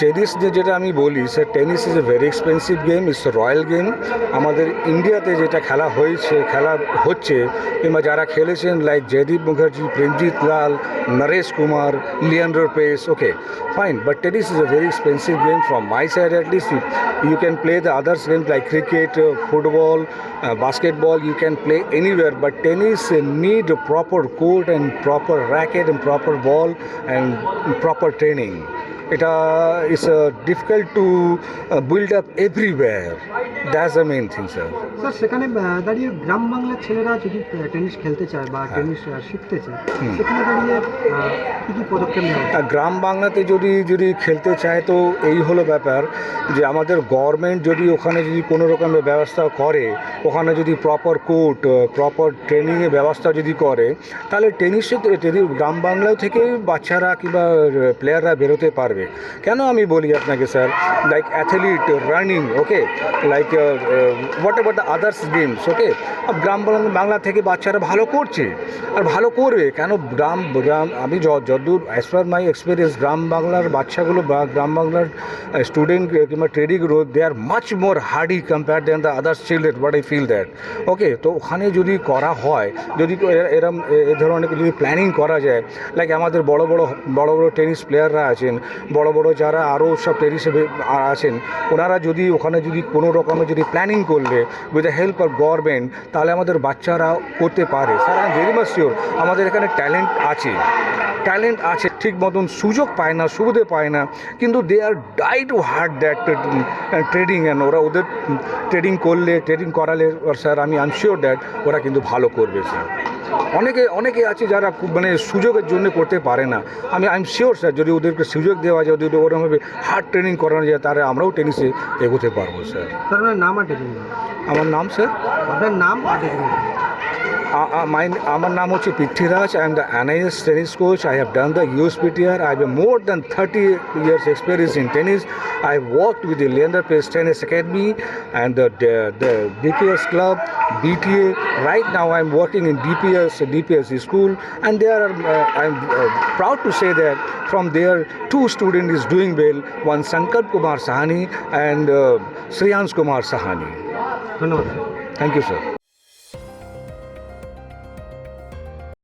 Tennis যে যেটা আমি বলি sir tennis is a very expensive game it's royal game আমাদের ইন্ডিয়াতে যেটা খেলা হয়েছে খেলা হচ্ছে কিংবা যারা খেলেছেন like Jaydeep Mukherjee Premjit Lal Naresh Kumar Leander Paes okay fine but tennis is a very expensive game from my side at least you can play the others games like cricket, uh, football, uh, basketball. You can play anywhere, but tennis uh, need a proper court and proper racket and uh, is uh, difficult to uh, build up everywhere. That's the main thing, sir. Sir সেখানে আহ, দাঁড়িয়ে গ্রাম বাংলার ছেলেরা যদি আহ, tennis খেলতে চায় বা tennis আহ, শিখতে চায় সেখানে দাঁড়িয়ে আহ, কি কি পদক্ষেপ নেওয়া উচিত? আর গ্রাম বাংলাতে যদি যদি খেলতে চায় তো এই হলো ব্যাপার যে আমাদের গভর্নমেন্ট যদি ওখানে যদি কোনো রকমের ব্যবস্থা করে ওখানে যদি প্রপার কোর্ট প্রপার ট্রেনিংয়ের ব্যবস্থা যদি করে তাহলে টেনিসে টেনিস গ্রাম বাংলা থেকে বাচ্চারা কিংবা প্লেয়াররা বেরোতে পারবে কেন আমি বলি আপনাকে sir like athlete running okay like whatever the others games okay গ্রাম বাংলা- থেকে বাচ্চারা ভালো করছে। আর ভালো করবে, কেন গ্রাম গ্রাম, আমি যতদূর অ্যাজ পার মাই এক্সপিরিয়েন্স গ্রাম বাংলার বাচ্চাগুলো বা গ্রাম বাংলার স্টুডেন্ট কিংবা trading they are much more hardy compare than the others children but I feel that okay তো ওখানে যদি করা হয়, যদি এরম, এ ধরনের যদি প্ল্যানিং করা যায় লাইক আমাদের বড় বড় বড় বড় টেনিস প্লেয়াররা আছেন বড় বড় যারা আরও সব টেনিসে আছেন, ওনারা যদি ওখানে যদি কোনো রকমের যদি প্ল্যানিং করলে with the help of government তাহলে আমাদের বাচ্চারা করতে পারে। Sir I am very much sure আমাদের এখানে ট্যালেন্ট আছে। ট্যালেন্ট আছে, ঠিক মতন সুযোগ পায় না, সুবিধে পায় না, কিন্তু they are die to hard that trading and ওরা ওদের ট্রেডিং করলে ট্রেডিং করালে, স্যার, আমি আই শিওর দ্যাট ওরা কিন্তু ভালো করবে, স্যার। অনেকে অনেকে আছে যারা খুব মানে সুযোগের জন্য করতে পারে না। আমি আই এম শিওর স্যার যদি ওদেরকে সুযোগ দেওয়া যায় যদি ওরকমভাবে হার্ড ট্রেনিং করানো যায় তাহলে আমরাও টেনিসে এগোতে পারব স্যার স্যার নাম আর আমার নাম স্যার আপনার নাম My, my name is Prithviraj. I am the analyst tennis coach. I have done the USPTR. I have more than 30 years experience in tennis. I worked with the Leander Pace Tennis Academy and the, the, the DPS club, BTA. Right now I am working in DPS, DPS school and there uh, I am uh, proud to say that from there two students is doing well. One Sankalp Kumar Sahani and uh, Kumar Sahani. Thank you sir.